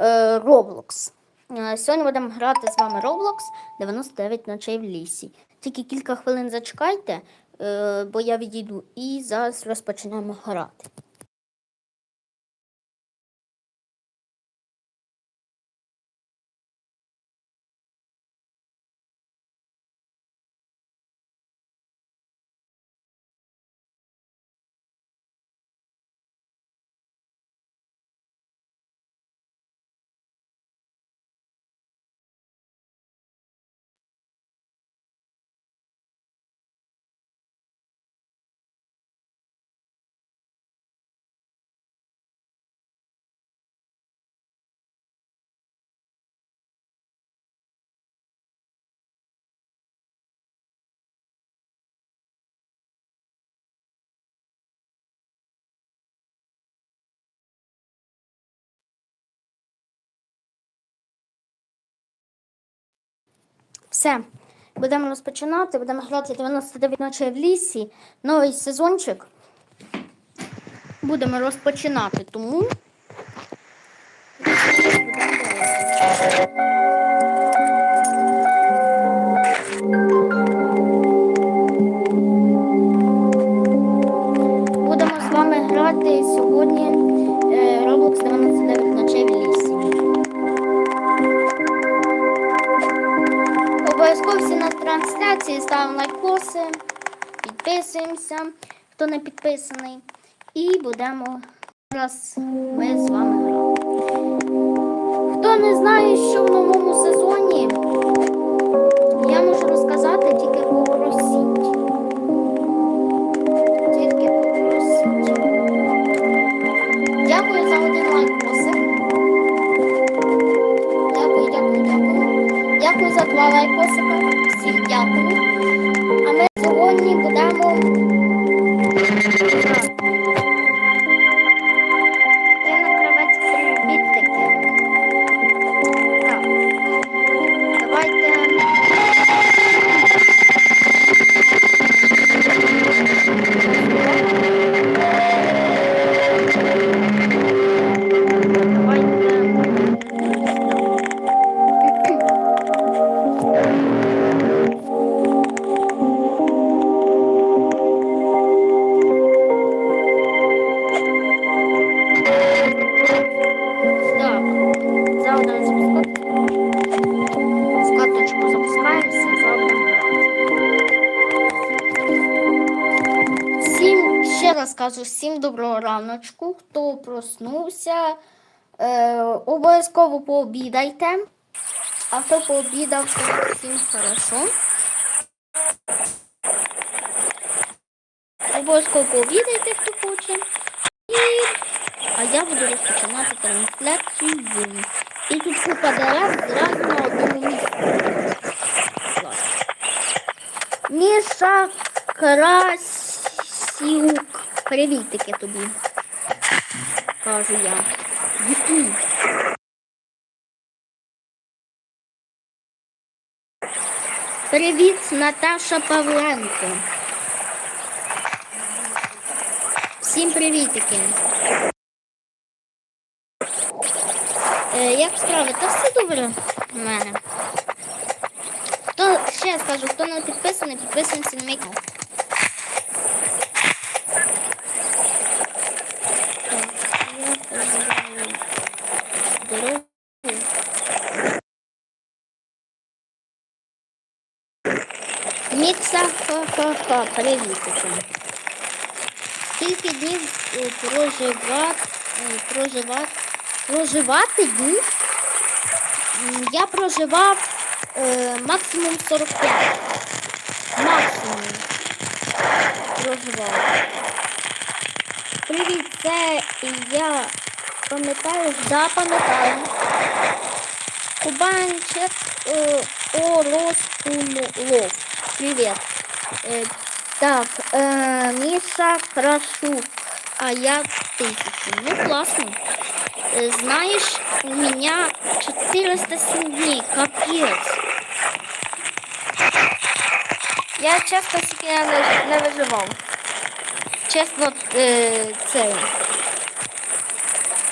е, Roblox. Е, Сьогодні будемо грати з вами Roblox 99 ночей в лісі. Тільки кілька хвилин зачекайте, е, бо я відійду і зараз розпочнемо грати. Все, будемо розпочинати. Будемо грати 99 ночей в лісі. Новий сезончик. Будемо розпочинати, тому. Будемо з вами грати сьогодні на трансляції ставимо лайкоси, підписуємося, хто не підписаний. І будемо зараз ми з вами грати. Хто не знає, що в Всім ще раз кажу, всім доброго раночку. Хто проснувся, е, обов'язково пообідайте. А хто пообідав, то всім хорошо. Обов'язково пообідайте, хто хоче. І а я буду розпочинати трансляцію. І тут купа дерев зразу на одному місці. Міша Красюк. Привітики тобі. Кажу я. Привіт, Наташа Павленко. Всім привітики. Е, як справи? Та все добре в мене. Хто ще скажу, хто не підписаний, підписуємося на мій канал. Так, я пожелаю здоров'я. Мікса ха-ха-ха, привітики. Скільки днів е, проживати, проживати, проживати днів? Я проживав е, максимум 45. Максимум проживав. Привіт, це я пам'ятаю, да, пам'ятаю. Кубанчик е, Ороскулов Привіт. Е, так, э, Миша Красук, а я тысячу. Ну, классно. Э, знаешь, у меня 407 дней, капец. Я часто стільки не, не виживав. Чесно, е, це.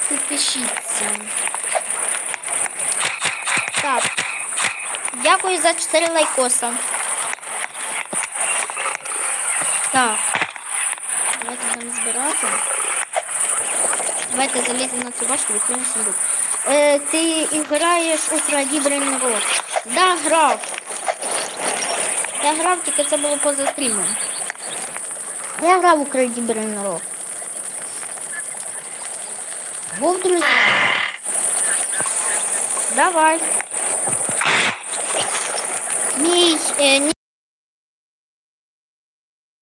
Підпишіться. Так. Дякую за 4 лайкоса. Так. Давайте будемо збирати. Давайте заліземо на цю башку, відкриємо сундук. Е, ти граєш у Крадібрий народ. Да, грав. Я грав, тільки це було поза стрімом. Я грав у Крадібрий народ. Був друзі. Давай. Мій, е,